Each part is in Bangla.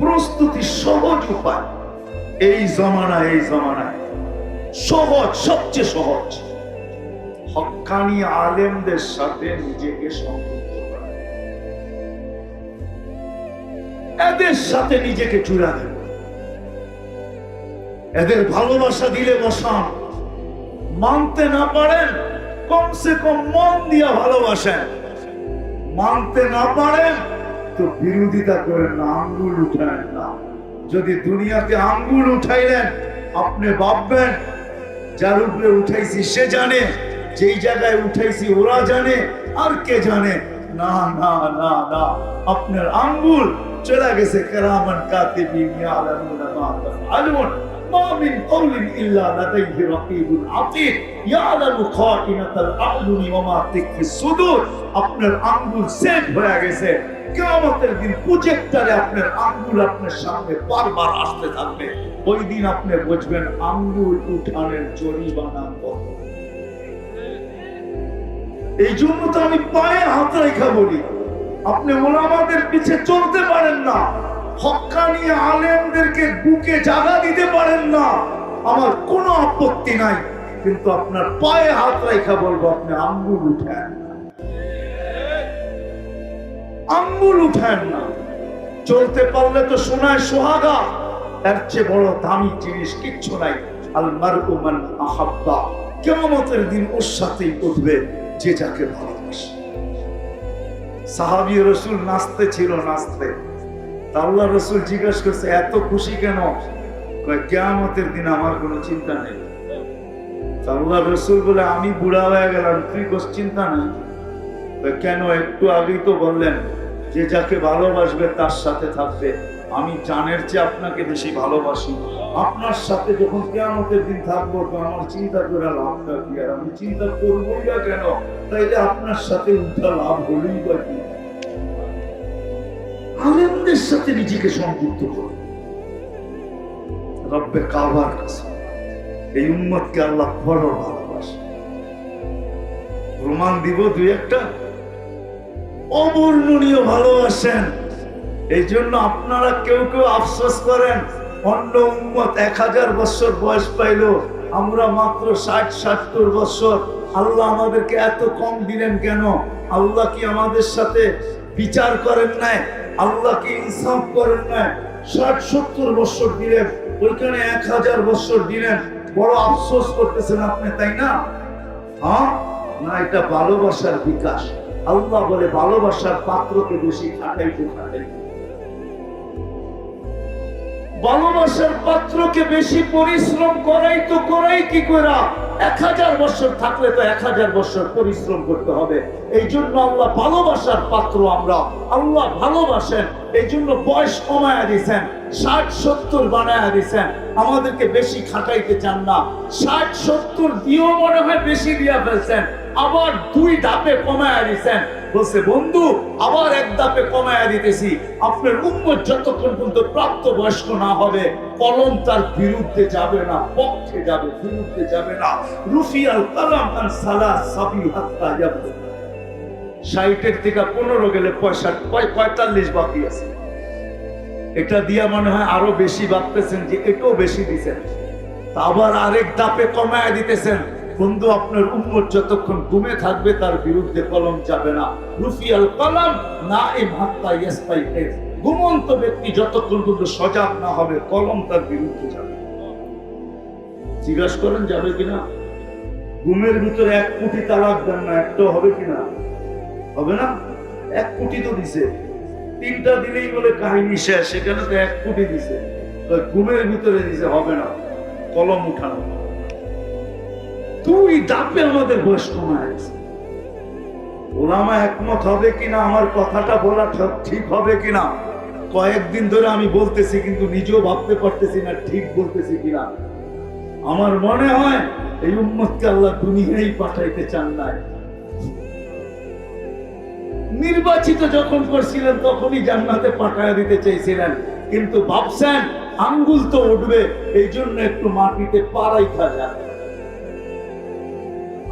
প্রস্তুতি সহজ উপায়। এই জমানায় এই জমানায় সহজ, সবচেয়ে সহজ। হক্কানি আলেমদের সাথে নিজেকে এদের সাথে নিজেকে চূড়া দেন এদের ভালোবাসা দিলে বসান। মানতে না পারেন, কমসে কম মন দিয়া ভালোবাসেন। মানতে না পারেন তো বিরোধিতা করেন না, আঙ্গুল উঠায় না। যদি দুনিয়াতে আঙ্গুল উঠাইলেন, আপনি ভাববেন, যার উপরে উঠাইছি সে জানে, যেই জায়গায় উঠাইছি ওরা জানে, আর কে জানে? না না না না, আপনার আঙ্গুল চলে গেছে কেরামান কাতে আলমুন ما من قول إلا لديه رقيب عتيد يعلم خائنة الأعين وما تخفي الصدور আপনার আঙ্গুল সেট হয়ে গেছে কিয়ামতের দিন প্রজেক্টরে আপনার আঙ্গুল আপনার সামনে বারবার আসতে থাকবে ওই দিন আপনি বুঝবেন আঙ্গুল উঠানের জরিমানা কত এই জন্য তো আমি পায়ে হাত রেখা বলি আপনি ওলামাদের পিছে চলতে পারেন না হক্কানি আলেমদেরকে বুকে জায়গা দিতে পারেন না। আমার কোনো আপত্তি নাই। কিন্তু আপনার পায়ে হাত রেখা বলব, আপনি আঙ্গুল উঠেন। আঙ্গুল উঠেন না। চলতে পারলে তো সোনায় সোহাগা। এর চেয়ে বড় দামি জিনিস কিচ্ছু নাই। আল মারউ মান আহাব্বা। কিয়ামতের দিন ওর সাথেই উঠবে যে যাকে ভালোবাসে। সাহাবী রসুল নাচতে ছিল, নাচতে। আল্লাহ রসুল জিজ্ঞেস করছে, এত খুশি কেন? কয়, কেয়ামতের দিন আমার কোনো চিন্তা নেই। আল্লাহ রসুল বলে, আমি বুড়া হয়ে গেলাম, তুই কোস চিন্তা নেই? কেন? একটু আগেই তো বললেন, যে যাকে ভালোবাসবে তার সাথে থাকবে। আমি জানের চেয়ে আপনাকে বেশি ভালোবাসি। আপনার সাথে যখন কেয়ামতের দিন থাকব, তো আমার চিন্তা করে লাভটা কি? আর আমি চিন্তা করবোই না কেন? তাইলে আপনার সাথে উঠা লাভ হলেই বা কি? আলেমদের সাথে নিজেকে সংযুক্ত করুন। রব্বে কাবার কাছে এই উম্মতকে আল্লাহ বড় ভালোবাসে। প্রমাণ দিব দুই একটা। অবর্ণনীয় ভালোবাসেন। এই জন্য আপনারা কেউ কেউ আফসোস করেন, অন্য উম্মত এক হাজার বছর বয়স পাইল, আমরা মাত্র ষাট, সত্তর বছর। আল্লাহ আমাদেরকে এত কম দিলেন কেন? আল্লাহ কি আমাদের সাথে বিচার করেন নাই? আল্লাহ কি ইনসাফ করেন নাই ষাট, সত্তর বছর দিলেন, ওইখানে এক হাজার বছর দিলেন। বড় আফসোস করতেছেন আপনি, তাই না? হ্যাঁ? না, এটা ভালোবাসার বিকাশ। আল্লাহ বলে ভালোবাসার পাত্রকে বেশি খাটাইতে খাটাইতে ভালোবাসার পাত্রকে বেশি পরিশ্রম করাই তো করাই কি করা এক হাজার বছর থাকলে তো এক হাজার বছর পরিশ্রম করতে হবে। এই জন্য আল্লাহ ভালোবাসার পাত্র আমরা। আল্লাহ ভালোবাসেন, এই জন্য বয়স কমায় দিছেন, ষাট সত্তর বানায় দিছেন। আমাদেরকে বেশি খাটাইতে চান না। ষাট সত্তর দিয়েও মনে হয় বেশি দিয়া ফেলছেন। আবার দুই ধাপে কমায়া দিছেন। বলছে, বন্ধু, আবার এক ধাপে কমায়া দিতেছি। আপনার উম্মত যতক্ষণ পর্যন্ত প্রাপ্ত বয়স্ক না হবে, কলম তার বিরুদ্ধে যাবে না, পক্ষে যাবে, বিরুদ্ধে যাবে না। রুফিয়াল কালাম আন সালা সাবি হাত্তা যাবে ষাটের থেকে পনেরো গেলে পঁয়ষট্টি পঁয়তাল্লিশ বাকি আছে। এটা দিয়া মনে হয় আরও বেশি ভাবতেছেন যে এটাও বেশি দিছেন। আবার আরেক ধাপে কমায় দিতেছেন। বন্ধু, আপনার উম্মত যতক্ষণ ঘুমে থাকবে, তার বিরুদ্ধে কলম যাবে না। রুফিয়াল কলম না এ ভাত্তা ইয়াস্তাই ঘুমন্ত ব্যক্তি যতক্ষণ পর্যন্ত সজাগ না হবে, কলম তার বিরুদ্ধে যাবে। জিজ্ঞাসা করেন, যাবে কিনা? ঘুমের ভিতরে এক কোটি তালাক দেন না একটা হবে কিনা? হবে না? এক কোটি তো দিছে। তিনটা দিলেই বলে কাহিনী শেষ, সেখানে তো এক কোটি দিছে। ঘুমের ভিতরে দিছে, হবে না। কলম উঠানো। দুই দাপে আমাদের বয়স কমায় ওলামা একমত হবে কিনা, আমার কথাটা বলা ঠিক হবে কিনা? কয়েকদিন ধরে আমি বলতেছি, কিন্তু নিজেও ভাবতে পারতেছি না ঠিক বলতেছি কিনা। আমার মনে হয় এই উম্মতকে আল্লাহ দুনিয়ায় পাঠাইতে চান নাই। নির্বাচিত যখন করছিলেন, তখনই জান্নাতে পাঠায় দিতে চেয়েছিলেন। কিন্তু ভাবছেন, আঙ্গুল তো উঠবে এই জন্য একটু মাটিতে পাড়াই খাজা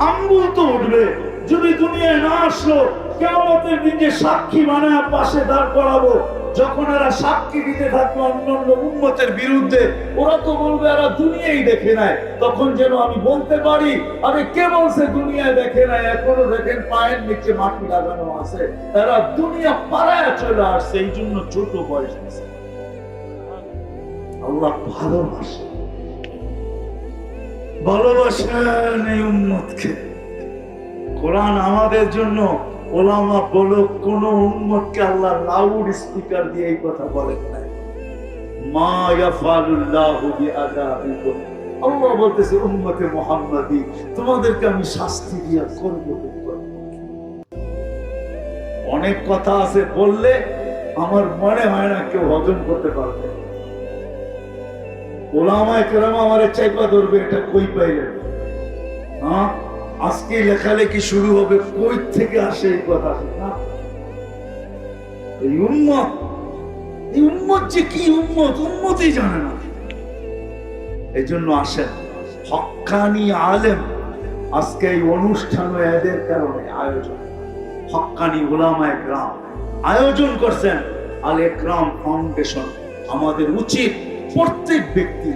আঙ্গুল তো উঠবে। যদি দুনিয়ায় না আসলো কেমতের দিন যে সাক্ষী বানায় পাশে দাঁড় করাবো। যখন এরা সাক্ষী দিতে থাকবে অন্যান্য উন্মতের বিরুদ্ধে, ওরা তো বলবে, এরা দুনিয়াই দেখে নেয় তখন যেন আমি বলতে পারি, আরে কে বলছে দুনিয়ায় দেখে নাই? এখনও দেখেন পায়ের নিচে মাটি লাগানো আছে। এরা দুনিয়া পাড়ায় চলে আসছে। এই জন্য ছোট বয়স আছে। আল্লাহ ভালোবাসে। ভালোবাসেন এই উন্মতকে কোরআন আমাদের জন্য ওলামা বলো কোন উন্মতকে আল্লাহ লাউড স্পিকার দিয়ে এই কথা বলেন নাই। মা আল্লাহ বলতেছে, উম্মতে তোমাদেরকে আমি শাস্তি দিয়া করব। অনেক কথা আছে, বললে আমার মনে হয় না কেউ হজম করতে পারবে। ওলামায় কেরাম আমার চাইপা ধরবে, এটা কই পাইলেন হ্যাঁ? আজকে লেখালেখি শুরু হবে কই থেকে আসে এই কথা? এই এই যে কি জানে না। এই জন্য আসেন হক্কানি আলেম আজকে এই অনুষ্ঠান এদের কারণে আয়োজন। হক্কানি ওলামায় গ্রাম আয়োজন করছেন আল একরাম ফাউন্ডেশন, আমাদের উচিত প্রত্যেক ব্যক্তি।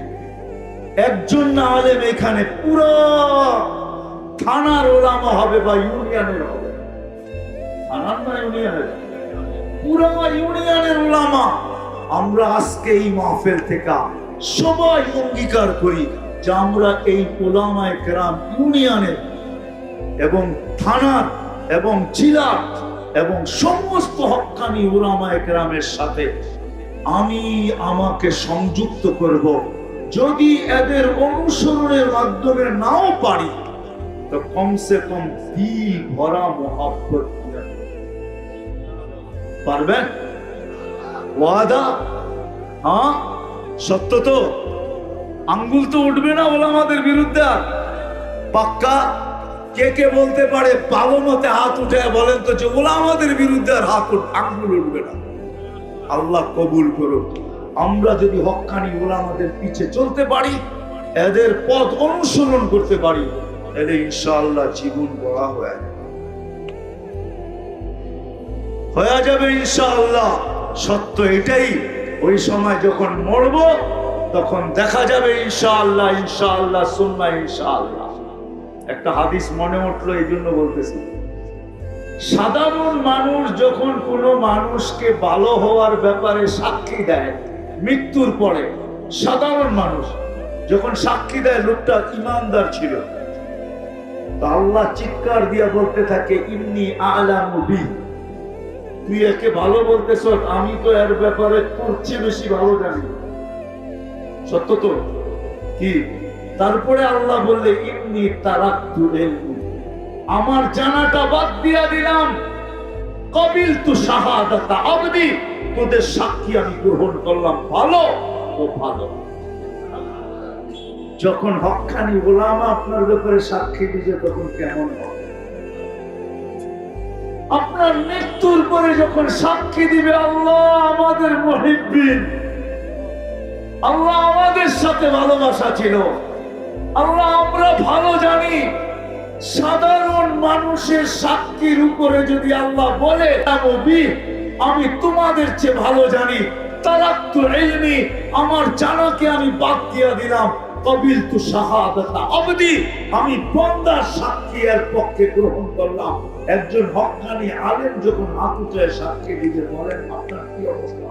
একজন না আলেম এখানে পুরো থানার ওলামা হবে বা ইউনিয়নের হবে। থানার না ইউনিয়নের? পুরো ইউনিয়নের ওলামা। আমরা আজকে এই মাহফিল থেকে সবাই অঙ্গীকার করি যে আমরা এই ওলামায় গ্রাম ইউনিয়নের এবং থানার এবং জেলার এবং সমস্ত হক্কানি ওলামায় গ্রামের সাথে আমি আমাকে সংযুক্ত করব। যদি এদের অনুসরণের মাধ্যমে নাও পারি, তো কমসে কম দিল ভরা মোহাব্বত পারবেন ওয়াদা? হ্যাঁ? সত্য তো? আঙ্গুল তো উঠবে না বলে আমাদের বিরুদ্ধে পাক্কা? কে কে বলতে পারে ভালো মতে হাত উঠে বলেন তো যে ওলা আমাদের বিরুদ্ধে আর হাত আঙ্গুল উঠবে না। আল্লাহ কবুল করুক। আমরা যদি হক্কানি ওলামাদের পিছে চলতে পারি, এদের পথ অনুসরণ করতে পারি, তাহলে ইনশাআল্লাহ জীবন গড়া হয়ে হয়ে যাবে ইনশাআল্লাহ। সত্য এটাই, ওই সময় যখন মরব, তখন দেখা যাবে ইনশাআল্লাহ ইনশাআল্লাহ সুন্না ইনশাআল্লাহ। একটা হাদিস মনে উঠল এই জন্য বলতেছি। সাধারণ মানুষ যখন কোনো মানুষকে ভালো হওয়ার ব্যাপারে সাক্ষী দেয়, মৃত্যুর পরে, সাধারণ মানুষ যখন সাক্ষী দেয়, লোকটা ইমানদার ছিল। আল্লাহ চিৎকার দিয়া বলতে থাকে, ইন্নি আলামু তুই একে ভালো বলতেছ, আমি তো এর ব্যাপারে তোর বেশি ভালো জানি সত্য তো? কি? তারপরে আল্লাহ বললে, ইন্নি তারাক্তু ইলমি আমার জানাটা বাদ দিয়া দিলাম। কবিল তু শাহাদাতা আবদি, তোদের সাক্ষী আমি গ্রহণ করলাম ভালো ও ভালো। যখন হক্কানি গোলামা আপনার ব্যাপারে সাক্ষী দিছে তখন কেমন হবে? আপনার মৃত্যুর পরে যখন সাক্ষী দিবে, আল্লাহ আমাদের মহিবিন আল্লাহ আমাদের সাথে ভালোবাসা ছিল। আল্লাহ আমরা ভালো জানি। সাধারণ মানুষের সাক্ষীর উপরে যদি আল্লাহ বলে আমি তোমাদের চেয়ে ভালো জানি। তারাক্তু ইলমি, আমার জানাকে আমি বাদ দিয়া দিলাম। কবিল তু শাহাদাতা আবদি, আমি বন্দার সাক্ষী এর পক্ষে গ্রহণ করলাম। একজন হক্কানি আলেম যখন হাত উঠে সাক্ষী দিতে বলেন, আপনার কি অবস্থা?